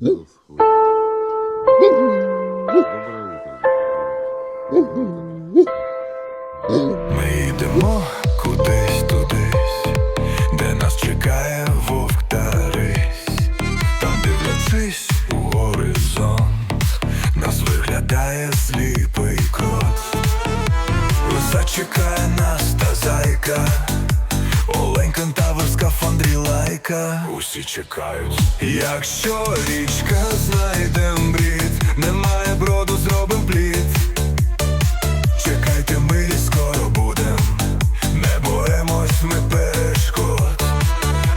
утро. Ми йдемо кудись тудись, де нас чекає вовк та рись. Там дивлячись у горизонт, нас виглядає сліпий крот. Зачекає нас та зайка, лайка. Усі чекають. Якщо річка знайде брід, немає броду, зробим плід. Чекайте, ми скоро будем, не боремось ми перешкод.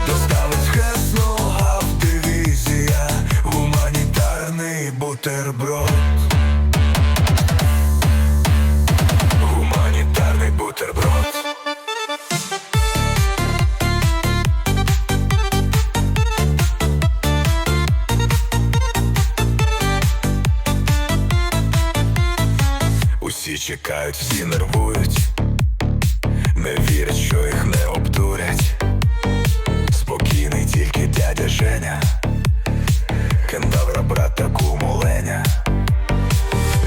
Доставить хресно автодивізія, гуманітарний бутерброд. Усі чекають, всі нервують, не вірять, що їх не обдурять. Спокійний тільки дядя Женя, кентавра брата кумоленя.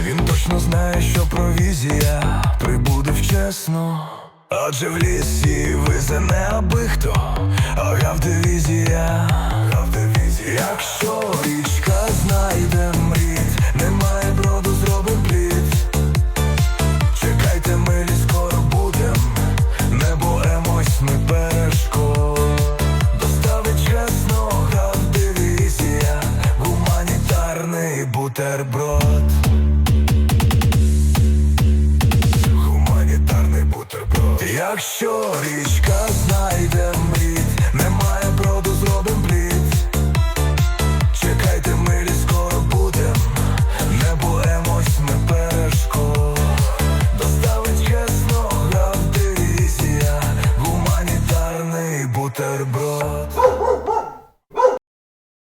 Він точно знає, що провізія прибуде вчасно. Адже в лісі везе не аби хто, а гавдивізія. Гавдивізія. бутерброд. Гуманітарний бутерброд. Якщо річка знайде мрій